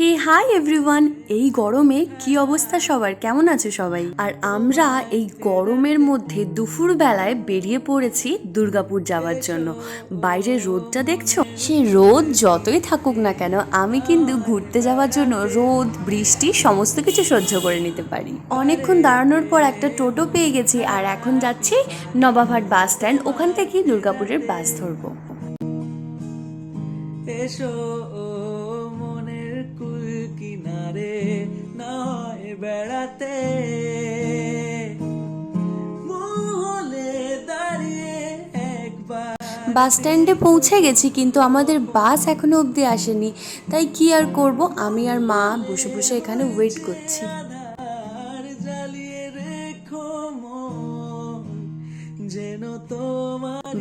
হে, hi everyone. এই গরমে কি অবস্থা সবার? কেমন আছে সবাই? আর আমরা এই গরমের মধ্যে দুপুর বেলায় বেরিয়ে পড়েছি দুর্গাপুর যাওয়ার জন্য। বাইরের রোদটা দেখছ? সে রোদ যতই থাকুক না কেন, আমি কিন্তু ঘুরতে যাওয়ার জন্য রোদ, বৃষ্টি, সমস্ত কিছু সহ্য করে নিতে পারি। অনেকক্ষণ দাঁড়ানোর পর একটা টোটো পেয়ে গেছি, আর এখন যাচ্ছি নবাবহাট বাস স্ট্যান্ড। ওখান থেকে দুর্গাপুরের বাস ধরবো। এসো বেড়াতে বাস স্ট্যান্ডে পৌঁছে গেছি, কিন্তু আমাদের বাস এখনও অবধি আসেনি। তাই কি আর করব? আমি আর মা বসে বসে এখানে ওয়েট করছি।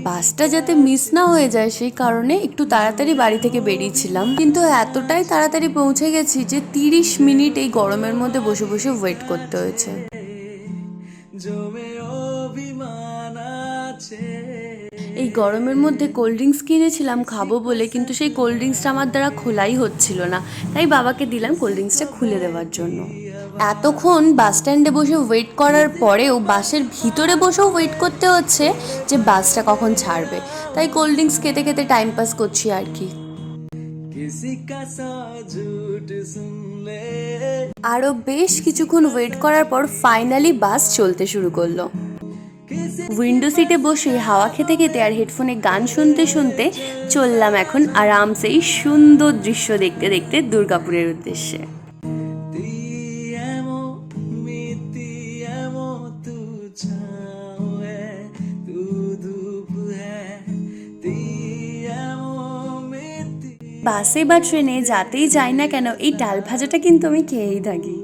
বাসটা যাতে মিস না হয়ে যায় সেই কারণে একটু তাড়াতাড়ি বাড়ি থেকে বেরিয়েছিলাম। কিন্তু এতটাই তাড়াতাড়ি পৌঁছে গেছি যে তিরিশ মিনিট এই গরমের মধ্যে বসে বসে ওয়েট করতে হয়েছে। জমে অভিমান আছে। এই গরমের মধ্যে কোল্ড ড্রিঙ্কস কিনেছিলাম খাব বলে কিন্তু সেই কোল্ড ড্রিঙ্কসটা আমার দ্বারা খোলাই হচ্ছিল না। তাই বাবাকে দিলাম কোল্ড ড্রিঙ্কসটা খুলে দেওয়ার জন্য। এতক্ষণ বাস স্ট্যান্ডে বসে ওয়েট করার পরেও বাসের ভিতরে বসেও ওয়েট করতে হচ্ছে যে বাসটা কখন ছাড়বে। তাই কোল্ড ড্রিঙ্কস খেতে খেতে টাইম পাস করছি আর কি। আরও বেশ কিছুক্ষণ ওয়েট করার পর ফাইনালি বাস চলতে শুরু করল। উইন্ডো সিটে বসে হাওয়া খেতে খেতে আর হেডফোনে গান শুনতে শুনতে চললাম এখন আরামসে এই সুন্দর দৃশ্য দেখতে দেখতে দুর্গাপুরের উদ্দেশ্যে। বাসে বা ট্রেনে যাতেই যাই না কেন, এই ডাল ভাজাটা কিন্তু আমি খেয়েই থাকি।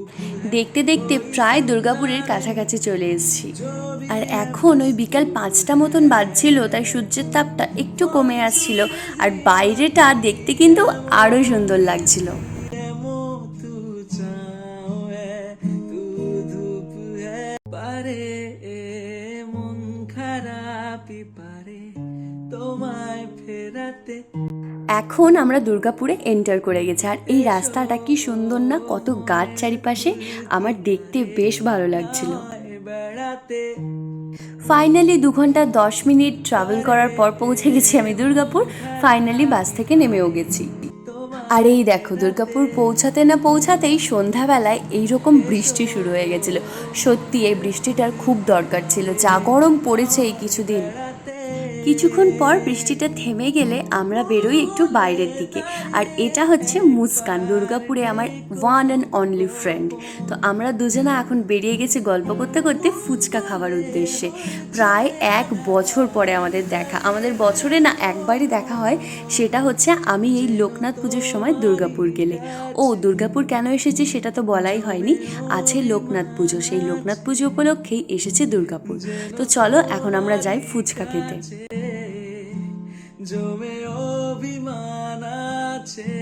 দেখতে দেখতে প্রায় দুর্গাপুরের কাছাকাছি চলে এসেছি। আর এখন ওই বিকাল পাঁচটা মতন বাজছিল, তাই সূর্যের তাপটা একটু কমে আসছিল আর বাইরেটা দেখতে কিন্তু আরও সুন্দর লাগছিল। মন খারাপ তোমায় ফেরাতে। এখন আমরা দুর্গাপুরে এন্টার করে গেছি। আর এই রাস্তাটা কি সুন্দর না কত গাছ চারিপাশে। আমার দেখতে বেশ ভালো লাগছিল। বেড়াতে। ফাইনালি দু ঘণ্টা দশ মিনিট ট্রাভেল করার পর পৌঁছে গেছি আমি দুর্গাপুর। ফাইনালি বাস থেকে নেমেও গেছি। আর এই দেখো দুর্গাপুর পৌঁছাতে না পৌঁছাতেই সন্ধ্যাবেলায় এইরকম বৃষ্টি শুরু হয়ে গেছিল। সত্যি এই বৃষ্টিটার খুব দরকার ছিল। যা গরম পড়েছে এই কিছুদিন। কিছুক্ষণ পর বৃষ্টিটা থেমে গেলে আমরা বেরোই একটু বাইরের দিকে। আর এটা হচ্ছে মুস্কান, দুর্গাপুরে আমার ওয়ান অ্যান্ড অনলি ফ্রেন্ড তো আমরা দুজনা এখন বেরিয়ে গেছি গল্প করতে করতে ফুচকা খাওয়ার উদ্দেশ্যে। প্রায় এক বছর পরে আমাদের দেখা। আমাদের বছরে না একবারই দেখা হয়, সেটা হচ্ছে আমি এই লোকনাথ পুজোর সময় দুর্গাপুর গেলে। ও, দুর্গাপুর কেন এসেছি সেটা তো বলাই হয়নি। আছে লোকনাথ পুজো, সেই লোকনাথ পুজো উপলক্ষেই এসেছে দুর্গাপুর। তো চলো, এখন আমরা যাই ফুচকা খেতে। জমে অভিমান আছে।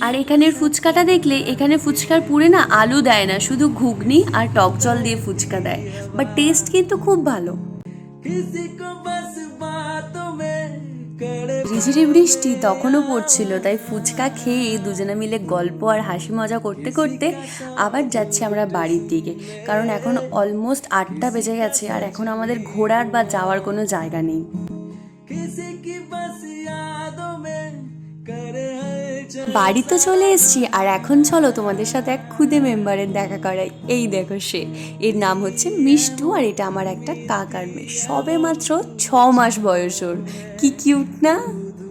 আর এখানের ফুচকাটা দেখলে এখানে ফুচকার পুরে না আলু দেয় না শুধু ঘুগনি আর টক জল দিয়ে ফুচকা দেয়। বাট টেস্ট কিন্তু খুব ভালো। ঝিঝিরি বৃষ্টি তখনও পড়ছিল, তাই ফুচকা খেয়ে দুজনে মিলে গল্প আর হাসি মজা করতে করতে আবার যাচ্ছি আমরা বাড়ির দিকে। কারণ এখন অলমোস্ট আটটা বেজে গেছে আর এখন আমাদের ঘোরার বা যাওয়ার কোনো জায়গা নেই। বাড়ি তো চলে এসছি, আর এখন চলো তোমাদের সাথে এক খুদে মেম্বারের দেখা করাই। এই দেখো সে। এর নাম হচ্ছে মিষ্টু, আর এটা আমার একটা কাকার মেয়ে। সবে মাত্র ছ মাস বয়স ওর। কি কিউট না?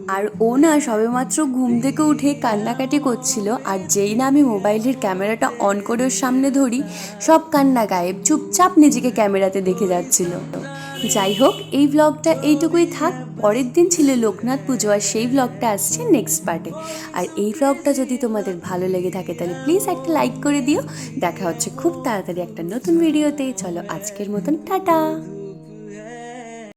আর ও না সবেমাত্র ঘুম থেকে উঠে কান্নাকাটি করছিল, আর যেই না আমি মোবাইলের ক্যামেরাটা অন করে ওর সামনে ধরি, সব কান্না গায়েব, চুপচাপ নিজেকে ক্যামেরাতে দেখে যাচ্ছিল। যাই হোক, এই ব্লগটা এইটুকুই থাক। পরের দিন ছিল লোকনাথ পুজো আর সেই ব্লগটা আসছে নেক্সট পার্টে আর এই ব্লগটা যদি তোমাদের ভালো লেগে থাকে তাহলে প্লিজ একটা লাইক করে দিও। দেখা হচ্ছে খুব তাড়াতাড়ি একটা নতুন ভিডিওতে চলো আজকের মতন টাটা।